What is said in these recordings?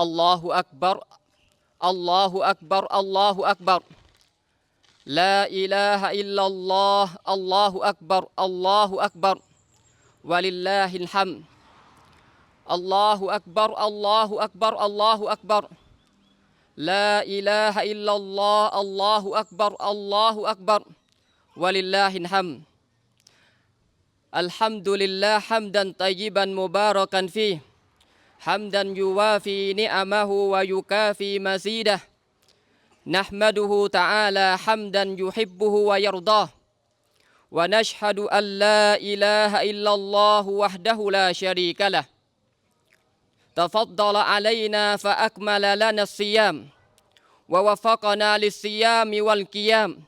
الله أكبر الله أكبر الله أكبر لا إله إلا الله الله أكبر الله أكبر ولله الحمد الله أكبر الله أكبر الله أكبر لا إله إلا الله الله أكبر الله أكبر ولله الحمد الحمد لله حمدا طيبا مباركا فيه حمدا يوافي نعمه ويكافي مزيده. نحمده تعالى حمدا يحبه ويرضاه. ونشهد أن لا إله إلا الله وحده لا شريك له. تفضل علينا فأكمل لنا الصيام. ووفقنا للصيام والقيام.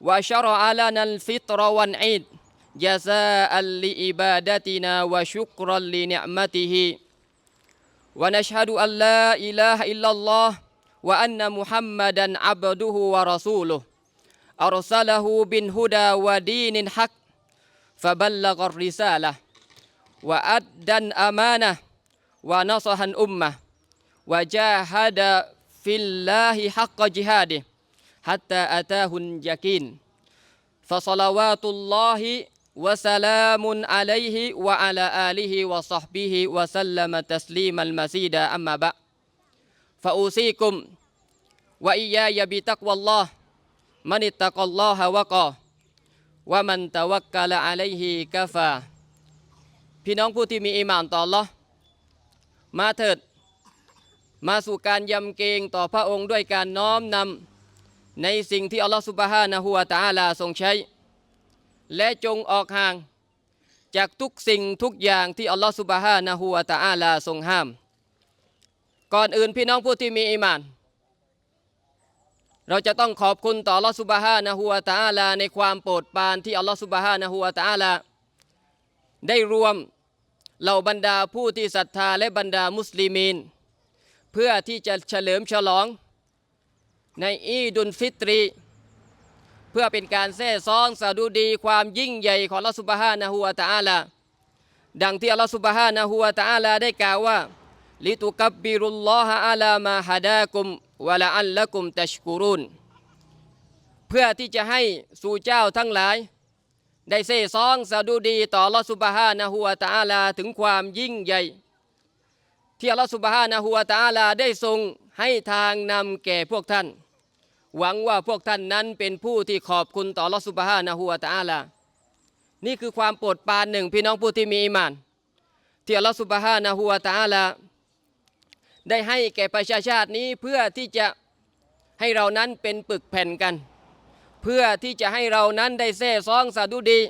وشرع لنا الفطر والعيد. جزاء لعبادتنا وشكرا لنعمته. ونشهد أن لا إله إلا الله وأن محمدا عبده ورسوله. أرسله بالهدى ودين الحق فبلغ الرسالة وأدى الأمانة ونصح الأمة وجاهد في الله حق جهاده حتى أتاه اليقين. فصلوات الله وسلام عليه وعلى آله وصحبه وسلم تسليما مزيدا أما بعد فأوصيكم وإياي بتقوى الله من اتقى الله وقى ومن توكل عليه كفى พี่น้องผู้ที่มีอิหมานต่อ Allah มาเถิด มาสู่การยำเกรงต่อพระองค์ด้วยการน้อมนำในสิ่งที่อัลลอฮฺสุบฮานะฮูวะตะอาลาทรงใช้ และจงออกห่าง จากทุกสิ่งทุกอย่างที่อัลลอฮฺสุบฮานะฮูวะตะอาลาทรงห้าม ก่อนอื่นพี่น้องผู้ที่มีอิมาน เราจะต้องขอบคุณต่ออัลลอฮฺสุบฮานะฮูวะตะอาลาในความโปรดปรานที่อัลลอฮฺสุบฮานะฮูวะตะอาลาได้รวมเหล่าบรรดาผู้ที่ศรัทธาและบรรดามุสลิมีน เพื่อที่จะเฉลิมฉลองในอีดุลฟิตรี เพื่อเป็นการแท้ซองสะดุดีความยิ่งใหญ่ของอัลลอฮฺสุบฮานะฮูวะตะอาลาดังที่อัลลอฮฺสุบฮานะฮูวะตะอาลาได้กล่าวว่าลิตุกับบิรุลลอฮะอาลามาฮดากุมวะละอัลละกุมตัชกุรุนเพื่อที่จะให้สู่เจ้าทั้งหลาย ได้เซ่ซองสะดุดีต่อลอสุบฮานะฮูวะตะอาลาถึงความยิ่งใหญ่ ที่อัลลอฮฺสุบฮานะฮูวะตะอาลาได้ทรงให้ทางนำแก่พวกท่าน หวังว่าพวกท่านนั้นเป็นผู้ที่ขอบคุณต่อลอสุบฮานะฮูวะตอาลานี่คือความโปรดปรานหนึ่งพี่น้องผู้ที่มีอีหมาน ที่อัลลอฮฺสุบฮานะฮูวะตอาลาได้ให้แก่ประชาชาตินี้เพื่อที่จะให้เรานั้นเป็นปึกแผ่นกัน เพื่อที่จะให้เรานั้นได้แท้ซองสะดุดี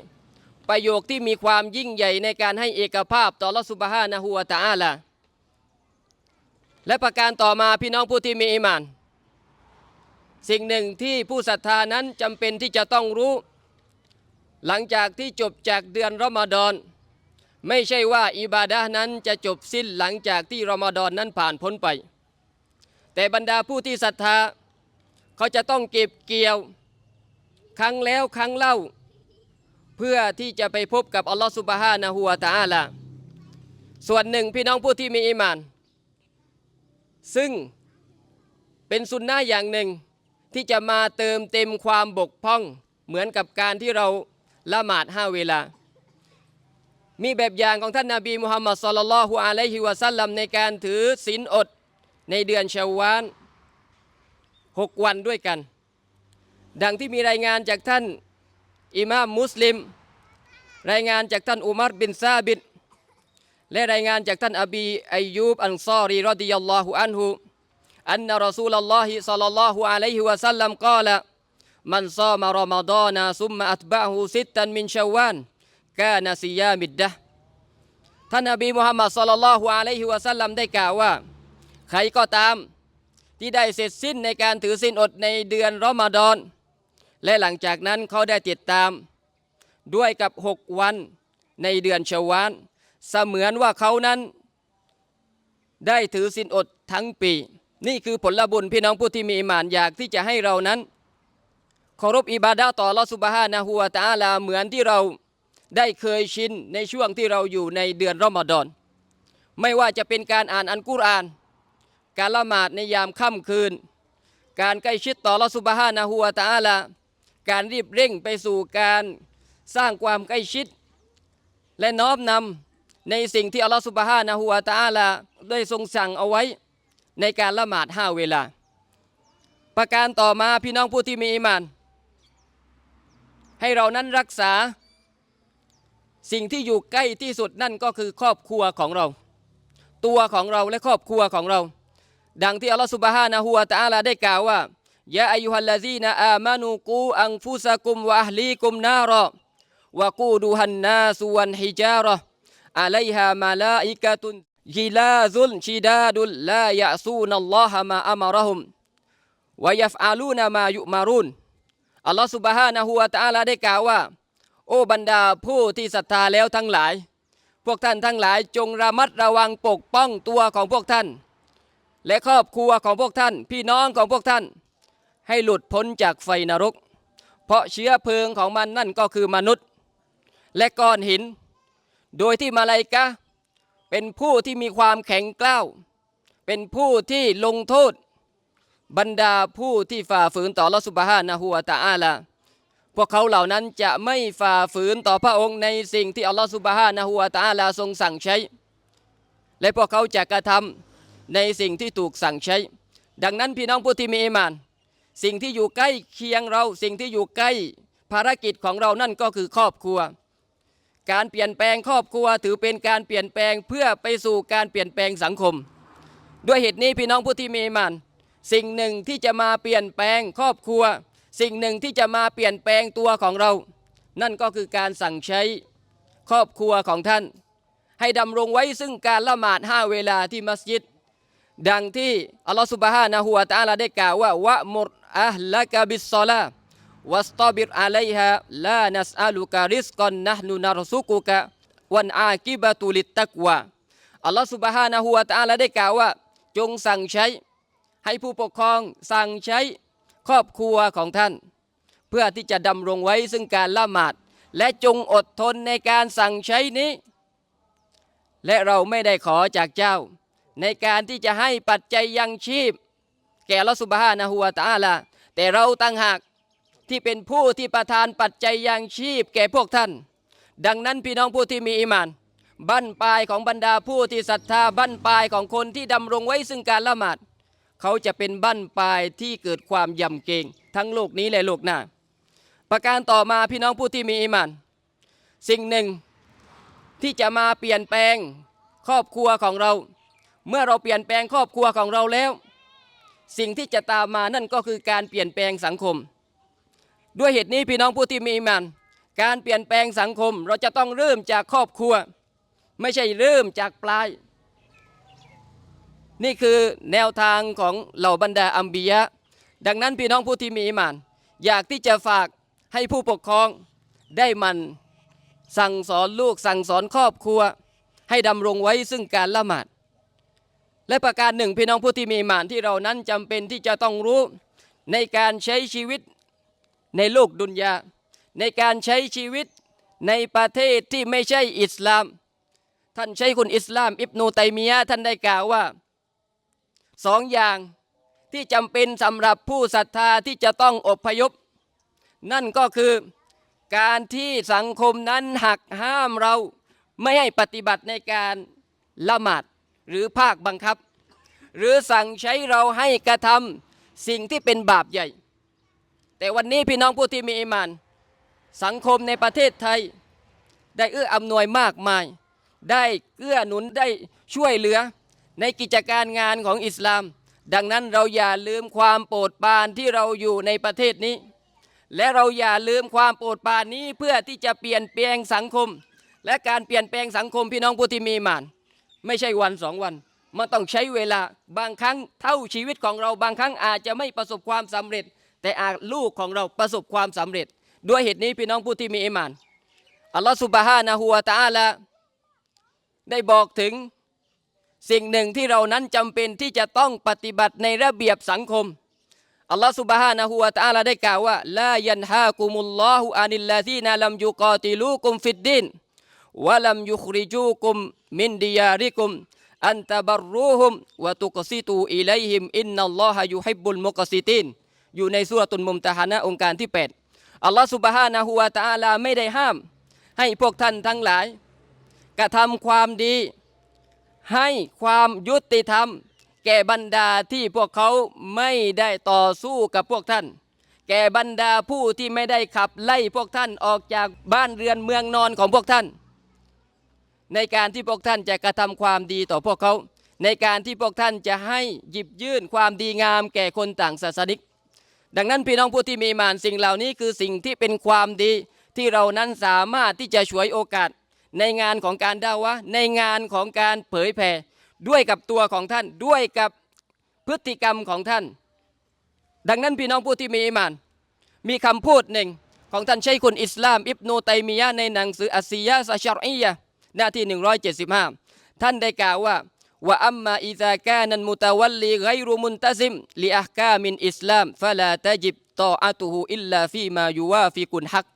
ประโยคที่มีความยิ่งใหญ่ในการให้เอกภาพต่อลอสุบฮานะฮูวะตอาลาและประการต่อมาพี่น้องผู้ที่มีอีหมาน สิ่งหนึ่งที่ผู้ศรัทธานั้นจำเป็นที่จะต้องรู้ หลังจากที่จบจากเดือนรอมฎอน ไม่ใช่ว่าอิบาดะห์นั้นจะจบสิ้นหลังจากที่รอมฎอนนั้นผ่านพ้นไป แต่บรรดาผู้ที่ศรัทธา เขาจะต้องเก็บเกี่ยว ครั้งแล้วครั้งเล่า เพื่อที่จะไปพบกับอัลลอฮฺสุบฮานะฮูวะตะอาลาส่วนหนึ่งพี่น้องผู้ที่มีอีหมาน ซึ่งเป็นสุนนะอย่างหนึ่ง ที่จะมาเติมเต็มความบกพร่อง เหมือนกับการที่เราละหมาดห้าเวลา มีแบบอย่างของท่านนาบีมุฮัมมัดสลลัลฮุอะลัยฮิวะสัลลัมในการถือศีลอดในเดือนชาวาลหกวันด้วยกัน ดังที่มีรายงานจากท่านอิมามมุสลิม รายงานจากท่านอุมัรบินซาบิดและรายงานจากท่านอบีอายูบอันซอรีรดิยัลลอฮุอันฮุ أن رسول الله صلى الله عليه وسلم قال من صام رمضان ثم أتبعه ستة من شوال นาซุมมาอัตบะานกานดดะท่านนบีมุฮัมมัดสุลลัลลอฮุอะลัยฮิวะสัลลัมได้กล่าวว่า ใครก็ตามที่ได้เสร็จสิ้นในการถือสิ้นอดในเดือนรอมฎอน และหลังจากนั้นเขาได้ติดตาม ด้วยกับหกวันในเดือนชาวานเสมือนว่าเขานั้น ได้ถือสิ้นอดทั้งปี นี่คือผลบุญพี่น้องผู้ที่มีอิมานอยากที่จะให้เรานั้นเคารพอิบาดะต่อลอสุบฮานะฮูวตอาลาเหมือนที่เราได้เคยชินในช่วงที่เราอยู่ในเดือนรอมฎอน ไม่ว่าจะเป็นการอ่านอันกุรอาน การละหมาดในยามค่ำคืน การใกล้ชิดต่อลอสุบฮานะฮูวตาอาลาการรีบเร่งไปสู่การสร้างความใกล้ชิด และน้อมนำในสิ่งที่อัลลอฮฺสุบฮานะฮูวาตอาลาได้ทรงสั่งเอาไว้ ในการละหมาดห้าเวลา ประการต่อมาพี่น้องผู้ที่มีอิมาน ให้เรานั้นรักษา สิ่งที่อยู่ใกล้ที่สุดนั่นก็คือครอบครัวของเรา ตัวของเราและครอบครัวของเรา ดังที่อัลลอฮฺสุบฮานะฮูวาตะอาลาได้กล่าวว่ายะอายุฮัลลาซีนาอามานูกูอังฟุสะกุมวะอัลีกุมนารอวะกูดูฮันนาสุวันฮิจาระอะลัยฮามาลาอิกะตุน ยิลาซุลชิดาดุลลายะซูนัลลอฮะมาอัมารหุมวะยัฟอาลูนามายุมารุนอัลลอฮฺสุบฮานะฮูวาตะอาลาได้กล่าวว่า โอ้บรรดาผู้ที่ศรัทธาแล้วทั้งหลาย พวกท่านทั้งหลายจงระมัดระวังปกป้องตัวของพวกท่าน และครอบครัวของพวกท่าน พี่น้องของพวกท่าน ให้หลุดพ้นจากไฟนรก เพราะเชื้อเพลิงของมันนั่นก็คือมนุษย์ และก้อนหิน โดยที่มาลายกะ เป็นผู้ที่มีความแข็งกร้าว เป็นผู้ที่ลงโทษ บรรดาผู้ที่ฝ่าฝืนต่อลอสุบฮานะฮูวะตะอาลาพวกเขาเหล่านั้นจะไม่ฝ่าฝืนต่อพระองค์ในสิ่งที่อัลลอฮฺสุบฮานะฮูวะตะอาลาทรงสั่งใช้ และพวกเขาจะกระทำในสิ่งที่ถูกสั่งใช้ ดังนั้นพี่น้องผู้ที่มีอิมาน สิ่งที่อยู่ใกล้เคียงเรา สิ่งที่อยู่ใกล้ภารกิจของเรานั่นก็คือครอบครัว การเปลี่ยนแปลงครอบครัวถือเป็นการเปลี่ยนแปลงเพื่อไปสู่การเปลี่ยนแปลงสังคม ด้วยเหตุนี้พี่น้องผู้ที่มีมานสิ่งหนึ่งที่จะมาเปลี่ยนแปลงครอบครัว สิ่งหนึ่งที่จะมาเปลี่ยนแปลงตัวของเรา นั่นก็คือการสั่งใช้ครอบครัวของท่าน ให้ดำรงไว้ซึ่งการละหมาดห้าเวลาที่มัสยิด ดังที่อัลลอฮฺสุบฮานะฮูวะตะอาลาได้กล่าวว่าวะมุรอะห์ละกะบิสซอลา วัสตอบิรอะลัยฮาลานัสอาลุกะริสกอนนะฮ์นุนารซุกุกะวันอากิบะตุลิตตักวาอัลลอฮฺสุบฮานะฮูวะตะอาลาได้กล่าวว่า จงสั่งใช้ ให้ผู้ปกครองสั่งใช้ครอบครัวของท่าน เพื่อที่จะดำรงไว้ซึ่งการละหมาด และจงอดทนในการสั่งใช้นี้ และเราไม่ได้ขอจากเจ้า ในการที่จะให้ปัจจัยยังชีพ แก่ลอสุบฮานะฮูวาตอาลาแต่เราตั้งหาก ที่เป็นผู้ที่ประทานปัจจัยยังชีพแก่พวกท่าน ดังนั้นพี่น้องผู้ที่มีอิมาน บั้นปลายของบรรดาผู้ที่ศรัทธาบั้นปลายของคนที่ดำรงไว้ซึ่งการละหมาด เขาจะเป็นบั้นปลายที่เกิดความยำเกรงทั้งโลกนี้และโลกหน้า ประการต่อมาพี่น้องผู้ที่มีอิมาน สิ่งหนึ่งที่จะมาเปลี่ยนแปลงครอบครัวของเรา เมื่อเราเปลี่ยนแปลงครอบครัวของเราแล้ว สิ่งที่จะตามมานั่นก็คือการเปลี่ยนแปลงสังคม ด้วยเหตุนี้พี่น้องผู้ที่มีอิมานการเปลี่ยนแปลงสังคมเราจะต้องเริ่มจากครอบครัว ไม่ใช่เริ่มจากปลาย นี่คือแนวทางของเหล่าบรรดาอัมบียะ ดังนั้นพี่น้องผู้ที่มีอิมาน อยากที่จะฝากให้ผู้ปกครองได้มันสั่งสอนลูกสั่งสอนครอบครัว ให้ดำรงไว้ซึ่งการละหมาด และประการหนึ่งพี่น้องผู้ที่มีมานที่เรานั้นจำเป็นที่จะต้องรู้ในการใช้ชีวิต ในโลกดุนยา ในการใช้ชีวิตในประเทศที่ไม่ใช่อิสลาม ท่านใช้คุณอิสลาม อิบนูตัยมียะท่านได้กล่าวว่าสองอย่างที่จำเป็นสำหรับผู้ศรัทธาที่จะต้องอบพยพ นั่นก็คือการที่สังคมนั้นหักห้ามเราไม่ให้ปฏิบัติในการละหมาดหรือภาคบังคับ หรือสั่งใช้เราให้กระทำสิ่งที่เป็นบาปใหญ่ แต่วันนี้พี่น้องผู้ที่มีอิมาน สังคมในประเทศไทย ได้เอื้ออำนวยมากมาย ได้เอื้อหนุนได้ช่วยเหลือในกิจการงานของอิสลาม ดังนั้นเราอย่าลืมความโปรดปรานที่เราอยู่ในประเทศนี้ และเราอย่าลืมความโปรดปรานนี้เพื่อที่จะเปลี่ยนแปลงสังคม และการเปลี่ยนแปลงสังคมพี่น้องผู้ที่มีมาน ไม่ใช่วันสองวันมันต้องใช้เวลาบางครั้งเท่าชีวิตของเราบางครั้งอาจจะไม่ประสบความสำเร็จ แต่อาจลูกของเราประสบความสำเร็จ ด้วยเหตุนี้พี่น้องผู้ที่มีอิมานอัลลอฮฺสุบฮานะฮูวะตาลาได้บอกถึงสิ่งหนึ่งที่เรานั้นจำเป็นที่จะต้องปฏิบัติในระเบียบสังคมอัลลอฮฺสุบฮานะฮูวะตาลาได้กล่าวว่าลายันฮากุมุลลอฮุอานิลลาซีนาลัมยุกาติลูกุมฟิดดินวะลัมยุคริจูกุมมินดิยาริกุมอันตะบรรูฮุมวะตุกซิตูอิไลฮิมอินนัลลอฮะยุฮิบบุลมุกซิติน อยู่ในสุรตุลมุมตะฮานะองค์การที่8อัลลอฮฺสุบฮานะฮูวาตะอาลาไม่ได้ห้าม ให้พวกท่านทั้งหลาย กระทำความดี ให้ความยุติธรรม แก่บรรดาที่พวกเขาไม่ได้ต่อสู้กับพวกท่าน แก่บรรดาผู้ที่ไม่ได้ขับไล่พวกท่านออกจากบ้านเรือนเมืองนอนของพวกท่าน ในการที่พวกท่านจะกระทำความดีต่อพวกเขาในการที่พวกท่านจะให้หยิบยื่นความดีงามแก่คนต่างศาสนิก ดังนั้นพี่น้องผู้ที่มีมานสิ่งเหล่านี้คือสิ่งที่เป็นความดีที่เรานั้นสามารถที่จะฉวยโอกาส ในงานของการด่าวะในงานของการเผยแผ่ด้วยกับตัวของท่านด้วยกับพฤติกรรมของท่าน ดังนั้นพี่น้องผู้ที่มีอิมาน มีคำพูดหนึ่งของท่านชัยคุณอิสลาม อิบนูตัยมียะในหนังสืออัสซียะซะชารียะห์หน้าที่ 175 ท่านได้กล่าวว่า ว่าอัมมาอิซากานันมุตะวัลลีไกรุมุนตะซิมลิอัฮกามินอิสลามฟะลาตะจิบตออะตุฮูอิลลาฟีมายูวาฟิกุนฮัก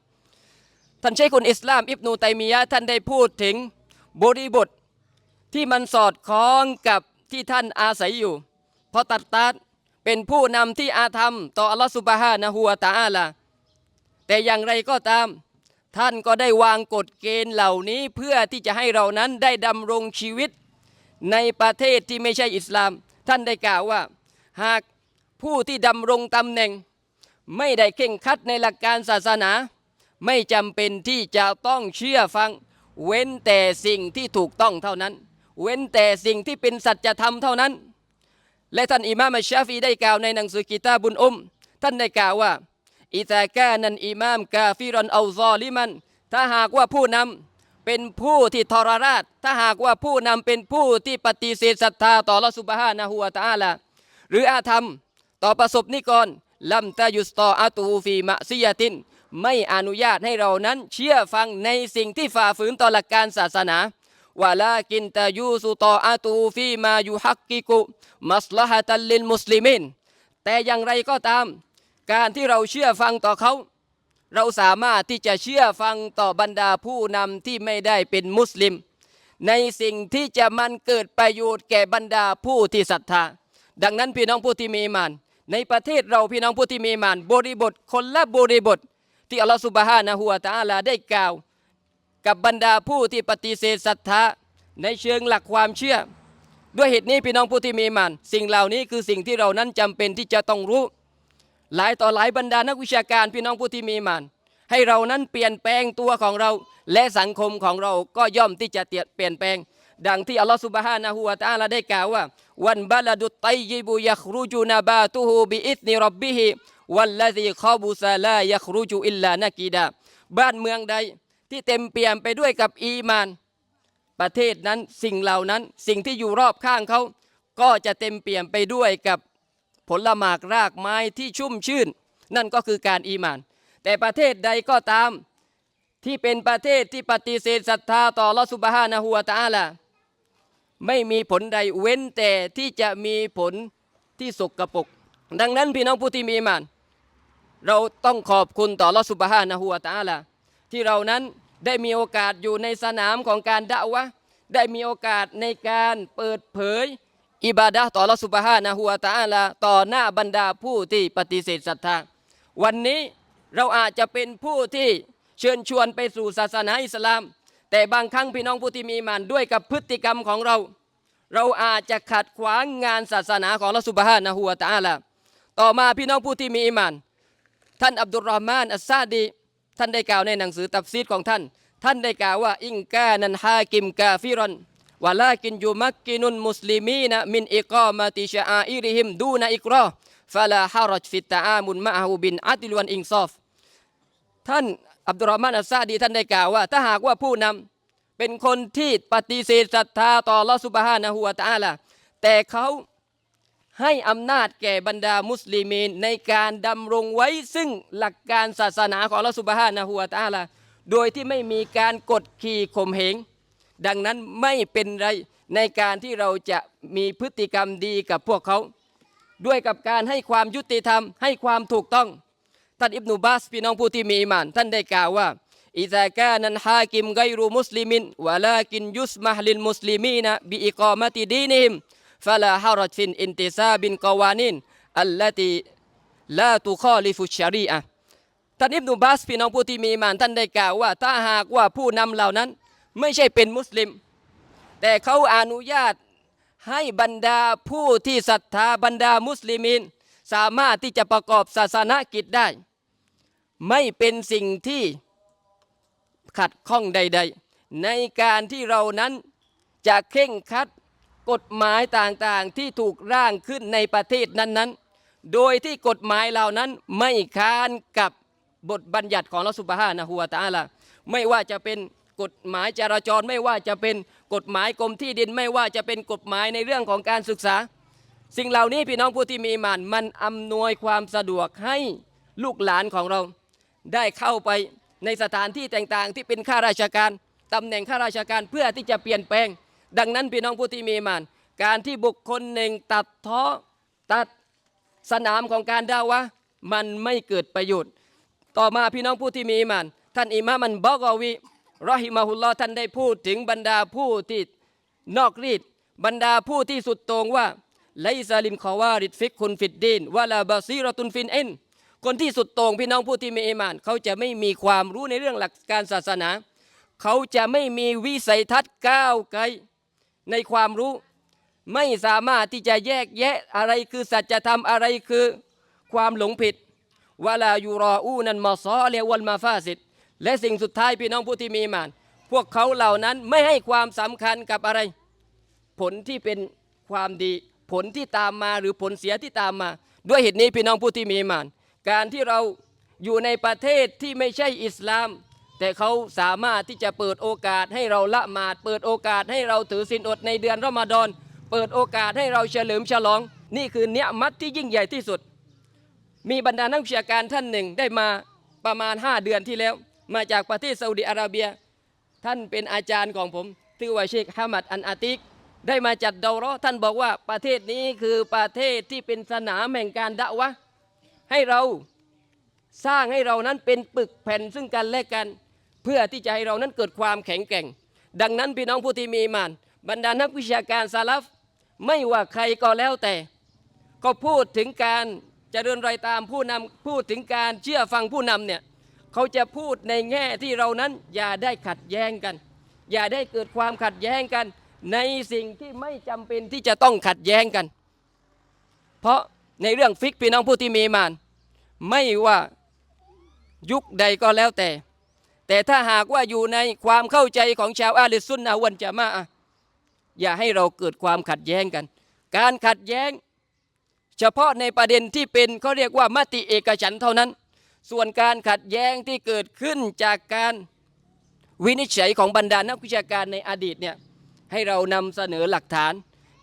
ท่านชัยคุณอิสลาม อิบนูตัยมียะท่านได้พูดถึงบริบทที่มันสอดคล้องกับที่ท่านอาศัยอยู่ เพราะตัดตัดเป็นผู้นำที่อาธรรม ต่ออัลลอฮฺสุบฮานะฮูวะตะอาลาแต่อย่างไรก็ตาม ท่านก็ได้วางกฎเกณฑ์เหล่านี้เพื่อที่จะให้เรานั้นได้ดำรงชีวิต ในประเทศที่ไม่ใช่อิสลาม ท่านได้กล่าวว่า หากผู้ที่ดำรงตำแหน่ง ไม่ได้เข่งคัดในหลักการศาสนา ไม่จำเป็นที่จะต้องเชื่อฟัง เว้นแต่สิ่งที่ถูกต้องเท่านั้น เว้นแต่สิ่งที่เป็นสัจธรรมเท่านั้น และท่านอิมามชชาฟีได้กล่าวในหนังสือกิตาบุญอุม ท่านได้กล่าวว่าอิตากานันอิมามกาฟิรอนเอาซอลิมัน ถ้าหากว่าผู้นำ เป็นผู้ที่ทรราช ถ้าหากว่าผู้นำเป็นผู้ที่ปฏิเสธศรัทธาต่อลอสุบฮานะฮูวตาลาหรืออาธรรมต่อประสบนิกรลัมตายุสตออาตูฟีมะซิยาติน ไม่อนุญาตให้เรานั้นเชื่อฟังในสิ่งที่ฝ่าฝืนต่อหลักการศาสนาวะลากินตายูสุตออาตูฟีมายุฮักกิกุมัสลาฮะตัลลิลมุสลิมินแต่อย่างไรก็ตาม การที่เราเชื่อฟังต่อเขา เราสามารถที่จะเชื่อฟังต่อบรรดาผู้นำที่ไม่ได้เป็นมุสลิม ในสิ่งที่จะมันเกิดประโยชน์แก่บรรดาผู้ที่ศรัทธา ดังนั้นพี่น้องผู้ที่มีมาน ในประเทศเราพี่น้องผู้ที่มีมาน บริบทคนละบริบท ที่อัลลอฮฺสุบฮานะฮูวะตาลาได้กล่าว กับบรรดาผู้ที่ปฏิเสธศรัทธาในเชิงหลักความเชื่อ ด้วยเหตุนี้พี่น้องผู้ที่มีมาน สิ่งเหล่านี้คือสิ่งที่เรานั้นจำเป็นที่จะต้องรู้ หลายต่อหลายบรรดานักวิชาการพี่น้องผู้ที่มีอีหมาน ให้เรานั้นเปลี่ยนแปลงตัวของเรา และสังคมของเราก็ย่อมที่จะเปลี่ยนแปลง ดังที่อัลลอฮฺสุบฮานะฮูวะตะอาลาได้กล่าวว่า วันบาลดุตไตยิบุยัครุจูนาบาตุฮูบิอิสนิรับบิฮิวัลลซีคอบุซาลายัครุจูอิลลานักีดาบ้านเมืองใดที่เต็มเปี่ยมไปด้วยกับอีมาน ประเทศนั้นสิ่งเหล่านั้นสิ่งที่อยู่รอบข้างเขาก็จะเต็มเปี่ยมไปด้วยกับ ผลหมากรากไม้ที่ชุ่มชื่น นั่นก็คือการอีมาน แต่ประเทศใดก็ตามที่เป็นประเทศที่ปฏิเสธศรัทธาต่อลอสุบฮานะฮูวตอาลาไม่มีผลใดเว้นแต่ที่จะมีผลที่สกปรกดังนั้นพี่น้องผู้ที่มีมาน เราต้องขอบคุณต่อลอสุบฮานะฮูวตอาลาที่เรานั้นได้มีโอกาสอยู่ในสนามของการดะวะได้มีโอกาสในการเปิดเผย อิบาดะห์ต่อลอสุบฮานะฮูวตะอาลาต่อหน้าบรรดาผู้ที่ปฏิเสธศรัทธา วันนี้เราอาจจะเป็นผู้ที่เชิญชวนไปสู่ศาสนาอิสลาม แต่บางครั้งพี่น้องผู้ที่มีอีหมานด้วยกับพฤติกรรมของเรา เราอาจจะขัดขวางงานศาสนาของลอสุบฮานะฮูวตะอาลาต่อมาพี่น้องผู้ที่มีอีหมาน ท่านอับดุลรอมานอัสซาดี ท่านได้กล่าวในหนังสือตัฟซีดของท่าน ท่านได้กล่าวว่าอิงกานันฮากิมกาฟิรอน วลากินยูมักกินุนมุสลิมีนะมินอิกามาติชาอาอิริฮิมดูนอิกรอฟะลาฮารัจฟิตตะอามุนมะฮูบินอัติลวันอิงซอฟท่านอับดุลรอห์มานอัสซาดีท่านได้กล่าวว่า ถ้าหากว่าผู้นำเป็นคนที่ปฏิเสธศรัทธาต่อลอสุบฮานะฮูวะตาลาแต่เขาให้อำนาจแก่บรรดามุสลิมีนในการดำรงไว้ซึ่งหลักการศาสนาของลอสุบฮานะฮูวะตาลาโดยที่ไม่มีการกดขี่ข่มเหง ดังนั้นไม่เป็นไรในการที่เราจะมีพฤติกรรมดีกับพวกเขา ด้วยกับการให้ความยุติธรรม ให้ความถูกต้อง ท่านอิบนุบาสพี่น้องผู้ที่มีอิมาน ท่านได้กล่าวว่าอิซากานันฮากิมไกรูมุสลิมินวะลากินยุสมหลินมุสลิมีนะบิอิกอมติดีนิมฟะลาฮารัดฟินอินติซาบินกวานินอัลลติลาตุคอลิฟุชารีอะท่านอิบนุบาสพี่น้องผู้ที่มีมานท่านได้กล่าวว่า ถ้าหากว่าผู้นำเหล่านั้น ไม่ใช่เป็นมุสลิม แต่เขาอนุญาตให้บรรดาผู้ที่ศรัทธาบรรดามุสลิมิน สามารถที่จะประกอบศาสนกิจได้ ไม่เป็นสิ่งที่ขัดข้องใด ๆ ในการที่เรานั้นจะเคร่งคัดกฎหมายต่างๆที่ถูกร่างขึ้นในประเทศนั้นๆ โดยที่กฎหมายเหล่านั้นไม่ค้านกับบทบัญญัติของลอสุบฮานะฮูวตาลาไม่ว่าจะเป็น กฎหมายจราจรไม่ว่าจะเป็นกฎหมายกรมที่ดินไม่ว่าจะเป็นกฎหมายในเรื่องของการศึกษา สิ่งเหล่านี้พี่น้องผู้ที่มีมานมันอำนวยความสะดวกให้ลูกหลานของเรา ได้เข้าไปในสถานที่ต่างๆ ที่เป็นข้าราชการตำแหน่งข้าราชการเพื่อที่จะเปลี่ยนแปลง ดังนั้นพี่น้องผู้ที่มีมานการที่บุคคลหนึ่งตัดท้อตัดสนามของการดาวะมันไม่เกิดประโยชน์ ต่อมาพี่น้องผู้ที่มีมานท่านอิมามันบอกอวี รอฮิมาฮุลลอท่านได้พูดถึงบรรดาผู้ที่นอกรีดบรรดาผู้ที่สุดโต่งว่าไลซาลิมขาวาริดฟิกคุณฟิดดีนวะลาบาซีรตุนฟินเอ็นคนที่สุดโต่งพี่น้องผู้ที่มีอีมาน เขาจะไม่มีความรู้ในเรื่องหลักการศาสนา เขาจะไม่มีวิสัยทัศน์ก้าวไกลในความรู้ ไม่สามารถที่จะแยกแยะอะไรคือสัจธรรมอะไรคือความหลงผิดวะลายูรออูนันมาซอเลวัลมาฟาสิด และสิ่งสุดท้ายพี่น้องผู้ที่มีมาน พวกเขาเหล่านั้นไม่ให้ความสำคัญกับอะไร ผลที่เป็นความดี ผลที่ตามมาหรือผลเสียที่ตามมา ด้วยเหตุนี้พี่น้องผู้ที่มีมาน การที่เราอยู่ในประเทศที่ไม่ใช่อิสลาม แต่เขาสามารถที่จะเปิดโอกาสให้เราละหมาด เปิดโอกาสให้เราถือศีลอดในเดือนรอมฎอนเปิดโอกาสให้เราเฉลิมฉลอง นี่คือเนียมัตที่ยิ่งใหญ่ที่สุด มีบรรดานักวิชาการท่านหนึ่งได้มาประมาณ 5 เดือนที่แล้ว มาจากประเทศซาอุดิอาระเบีย ท่านเป็นอาจารย์ของผมชื่อว่าเชคฮามัดอันอาติก ได้มาจัดเดาร์ท่านบอกว่าประเทศนี้คือประเทศที่เป็นสนามแห่งการดะวะให้เราสร้างให้เรานั้นเป็นปึกแผ่นซึ่งกันและกัน เพื่อที่จะให้เรานั้นเกิดความแข็งแกร่ง ดังนั้นพี่น้องผู้ที่มีอีหมาน บรรดานักวิชาการซาลฟไม่ว่าใครก็แล้วแต่ ก็พูดถึงการจะเจริญรอยตามผู้นำพูดถึงการเชื่อฟังผู้นำเนี่ย เขาจะพูดในแง่ที่เรานั้นอย่าได้ขัดแย้งกัน อย่าได้เกิดความขัดแย้งกัน ในสิ่งที่ไม่จำเป็นที่จะต้องขัดแย้งกัน เพราะในเรื่องฟิกพี่น้องผู้ที่มีมาน ไม่ว่ายุคใดก็แล้วแต่ แต่ถ้าหากว่าอยู่ในความเข้าใจของชาวอาลิซุนนะฮ์วันจะมาอะอย่าให้เราเกิดความขัดแย้งกัน การขัดแย้ง เฉพาะในประเด็นที่เป็นเขาเรียกว่ามติเอกฉันเท่านั้น ส่วนการขัดแย้งที่เกิดขึ้นจากการวินิจฉัยของบรรดานักวิชาการในอดีตเนี่ยให้เรานำเสนอหลักฐาน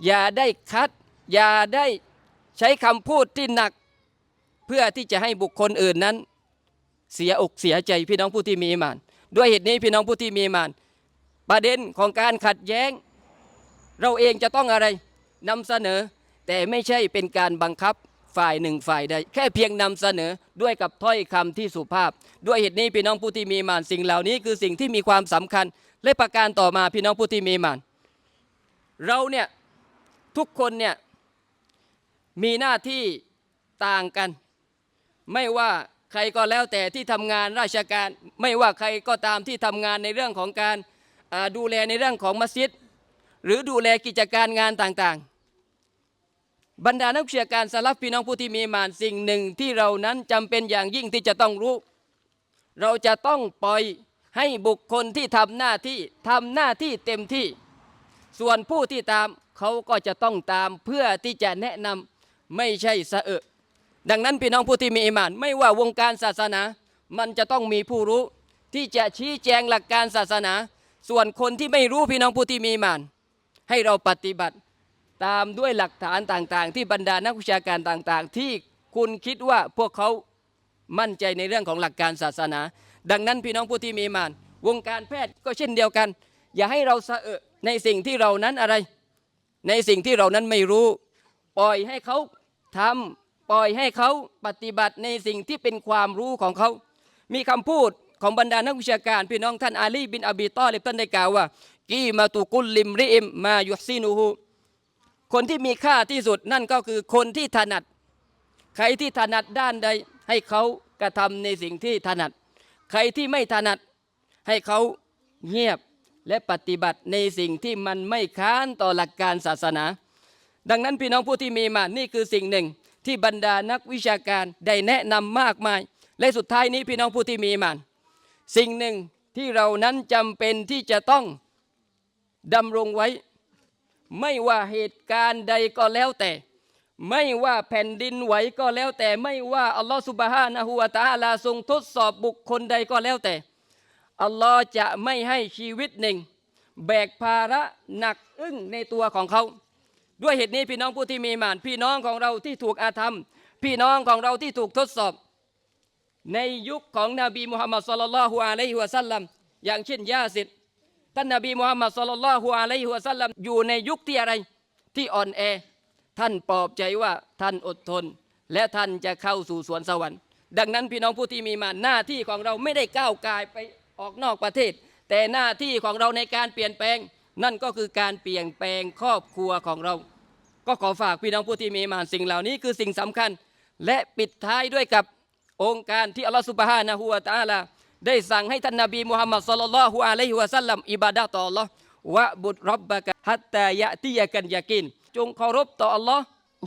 อย่าได้คัด อย่าได้ใช้คำพูดที่หนัก เพื่อที่จะให้บุคคลอื่นนั้น เสียอกเสียใจพี่น้องผู้ที่มีมาน ด้วยเหตุนี้พี่น้องผู้ที่มีมาน ประเด็นของการขัดแย้ง เราเองจะต้องอะไรนำเสนอแต่ไม่ใช่เป็นการบังคับ ฝ่ายหนึ่งฝ่ายใดแค่เพียงนำเสนอด้วยกับถ้อยคำที่สุภาพ ด้วยเหตุนี้พี่น้องผู้ที่มีมานสิ่งเหล่านี้คือสิ่งที่มีความสำคัญ และประการต่อมาพี่น้องผู้ที่มีมานเราเนี่ยทุกคนเนี่ยมีหน้าที่ต่างกัน ไม่ว่าใครก็แล้วแต่ที่ทำงานราชการ ไม่ว่าใครก็ตามที่ทำงานในเรื่องของการดูแลในเรื่องของมัสยิด หรือดูแลกิจการงานต่างๆ บรรดานักวิชาการสลับพี่น้องผู้ที่มีมานสิ่งหนึ่งที่เรานั้นจำเป็นอย่างยิ่งที่จะต้องรู้ เราจะต้องปล่อยให้บุคคลที่ทำหน้าที่ทำหน้าที่เต็มที่ ส่วนผู้ที่ตามเขาก็จะต้องตามเพื่อที่จะแนะนำไม่ใช่สะเอะดังนั้นพี่น้องผู้ที่มีอิมาน ไม่ว่าวงการศาสนา มันจะต้องมีผู้รู้ ที่จะชี้แจงหลักการศาสนา ส่วนคนที่ไม่รู้พี่น้องผู้ที่มีอิมาน ให้เราปฏิบัติ ตามด้วยหลักฐานต่างๆ ที่บรรดานักวิชาการต่างๆ ที่คุณคิดว่าพวกเขามั่นใจในเรื่องของหลักการศาสนา ดังนั้นพี่น้องผู้ที่มีมาน วงการแพทย์ก็เช่นเดียวกัน อย่าให้เราสะเอะในสิ่งที่เรานั้นอะไร ในสิ่งที่เรานั้นไม่รู้ ปล่อยให้เขาทำปล่อยให้เขาปฏิบัติในสิ่งที่เป็นความรู้ของเขา มีคำพูดของบรรดานักวิชาการพี่น้องท่านอาลีบินอบีตอลิบท่านได้กล่าวว่ากีมาตุกุลลิมริอิมมายุซินูฮู คนที่มีค่าที่สุดนั่นก็คือคนที่ถนัด ใครที่ถนัดด้านใด ให้เขากระทำในสิ่งที่ถนัด ใครที่ไม่ถนัด ให้เขาเงียบและปฏิบัติในสิ่งที่มันไม่ค้านต่อหลักการศาสนา ดังนั้นพี่น้องผู้ที่มีมานี่คือสิ่งหนึ่ง ที่บรรดานักวิชาการได้แนะนำมากมาย และสุดท้ายนี้พี่น้องผู้ที่มีมาสิ่งหนึ่งที่เรานั้นจำเป็นที่จะต้องดำรงไว้ ไม่ว่าเหตุการณ์ใดก็แล้วแต่ ไม่ว่าแผ่นดินไหวก็แล้วแต่ ไม่ว่าอัลลอฮฺสุบฮานะฮูวะตาลาทรงทดสอบบุคคลใดก็แล้วแต่ อัลลอฮ์จะไม่ให้ชีวิตหนึ่ง แบกภาระหนักอึ้งในตัวของเขา ด้วยเหตุนี้พี่น้องผู้ที่มีมาน พี่น้องของเราที่ถูกอาธรรม พี่น้องของเราที่ถูกทดสอบ ในยุคของนบีมุฮัมมัดสุลลัลฮุอะลัยฮิวะสัลลัมอย่างเช่นยาสิด ท่านนบีมุฮัมมัดสุลลัลฮุอะลัยฮิวะสัลลัมอยู่ในยุคที่อะไร ที่อ่อนแอ ท่านปลอบใจว่าท่านอดทน และท่านจะเข้าสู่สวนสวรรค์ ดังนั้นพี่น้องผู้ที่มีมาหน้าที่ของเราไม่ได้ก้าวกายไปออกนอกประเทศ แต่หน้าที่ของเราในการเปลี่ยนแปลง นั่นก็คือการเปลี่ยนแปลงครอบครัวของเรา ก็ขอฝากพี่น้องผู้ที่มีมาสิ่งเหล่านี้คือสิ่งสำคัญ และปิดท้ายด้วยกับองค์การที่อัลลอฮฺสุบฮานะฮูวะตะอาลา ได้สั่งให้ท่านนบีมุฮัมมัดศ็อลลัลฮุอะลัยฮิวะสัลลัมอิบาดะต่ออัลลอฮ์วะบุดรับบะกะฮัตตายะติยะกันยากิน จงเคารพต่ออัลลอฮ์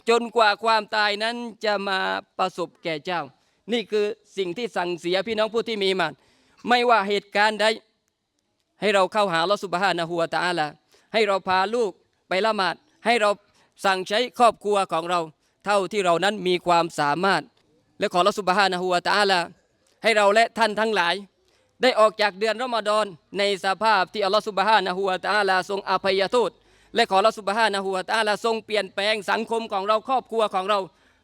จนกว่าความตายนั้นจะมาประสบแก่เจ้า นี่คือสิ่งที่สั่งเสียพี่น้องผู้ที่มีมานไม่ว่าเหตุการณ์ใดให้เราเข้าหาลอสุบฮานะฮูวตาลาให้เราพาลูกไปละหมาด ให้เราสั่งใช้ครอบครัวของเรา เท่าที่เรานั้นมีความสามารถ และขอลอสุบฮานะฮูวตาลา ให้เราและท่านทั้งหลาย ได้ออกจากเดือนรอมฎอนในสภาพที่อัลลอฮฺสุบฮานะฮูวะตะอาลาทรงอภัยโทษและขออัลลอฮฺสุบฮานะฮูวะตะอาลาทรงเปลี่ยนแปลงสังคมของเราครอบครัวของเรา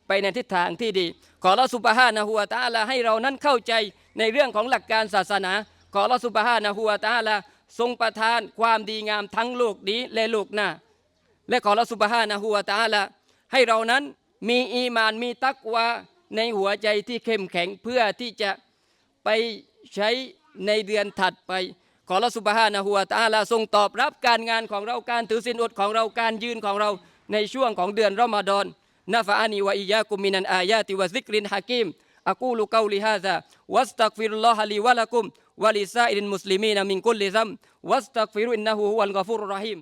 ไปในทิศทางที่ดี ขออัลลอฮฺสุบฮานะฮูวะตะอาลาให้เรานั้นเข้าใจในเรื่องของหลักการศาสนา ขออัลลอฮฺสุบฮานะฮูวะตะอาลาทรงประทานความดีงามทั้งโลกนี้และโลกหน้า และขอเราสุบฮานะฮูวะตะอาลาให้เรานั้นมีอีมานมีตักวาในหัวใจที่เข้มแข็งเพื่อที่จะ ไปใช้ในเดือนถัดไป ขอเราสุบฮานะฮูวตะอาลาทรงตอบรับการงานของเราการถือศีลอดของเราการยืนของเราในช่วงของเดือนรอมฎอนนะฟะอานีวะอียากุมินันอายาติวะซิกรินฮะกิมอะกูลุกาลิฮาซาวัสตักฟิรุลลอฮะลีวะละกุมวะลิซาอินมุสลิมีนมินกุลลิซัมวัสตักฟิรุอินนะฮูฮุวัลกอฟูรุรรหีม